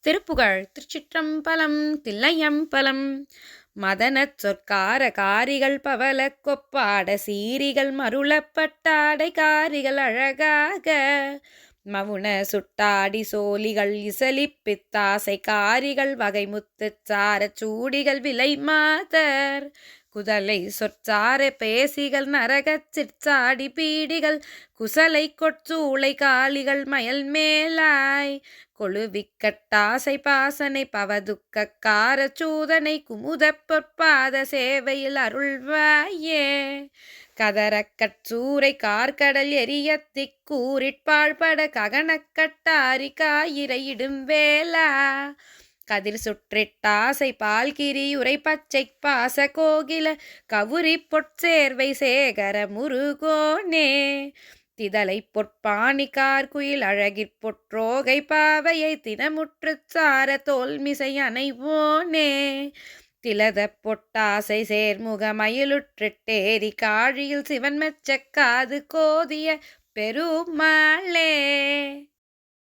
திருப்புகழ் திருச்சிற்றம்பலம் தில்லையம்பலம். மதனச் சொற்கார காரிகள் பவல கொப்பாட சீரிகள் மருளப்பட்டாடை காரிகள் அழகாக. மவுன சுட்டாடி சோலிகள் இசலிப் பித்தாசை காரிகள் வகை முத்துச் சாரச் சூடிகள் விலை மாதர். குதலை சொற்சார பேசிகள் நரகச் சிற்சாடி பீடிகள் குசலை கொற்சூளை காளிகள் மயல் மேலாய். கொழுவிக்கட்டாசை பாசனை பவதுக்க காரச்சூதனை குமுத பொற்பாத சேவையில் அருள்வாயே. கதறக்கட் கார்கடல் எரியத்திக் கூறிட்பாழ்பட ககனக்கட்டாரி காயிரையிடும் வேலா கதிர் சுற்றிட்டாசை பால்கிரி உரைப்பச்சை பாச கோகில கவுரி பொற்சேர்வை சேகர முருகோனே. திதலை பொற்பாணி கார்குயில் அழகிற் பொற்றோகை பாவையை தினமுற்றுச் சார தோல்மிசை அணைவோனே. திலத பொட்டாசை சேர்முக மயிலுற்றிட்டேரி காழியில் சிவன் மெச்சக்காது கோதிய பெருமாளே.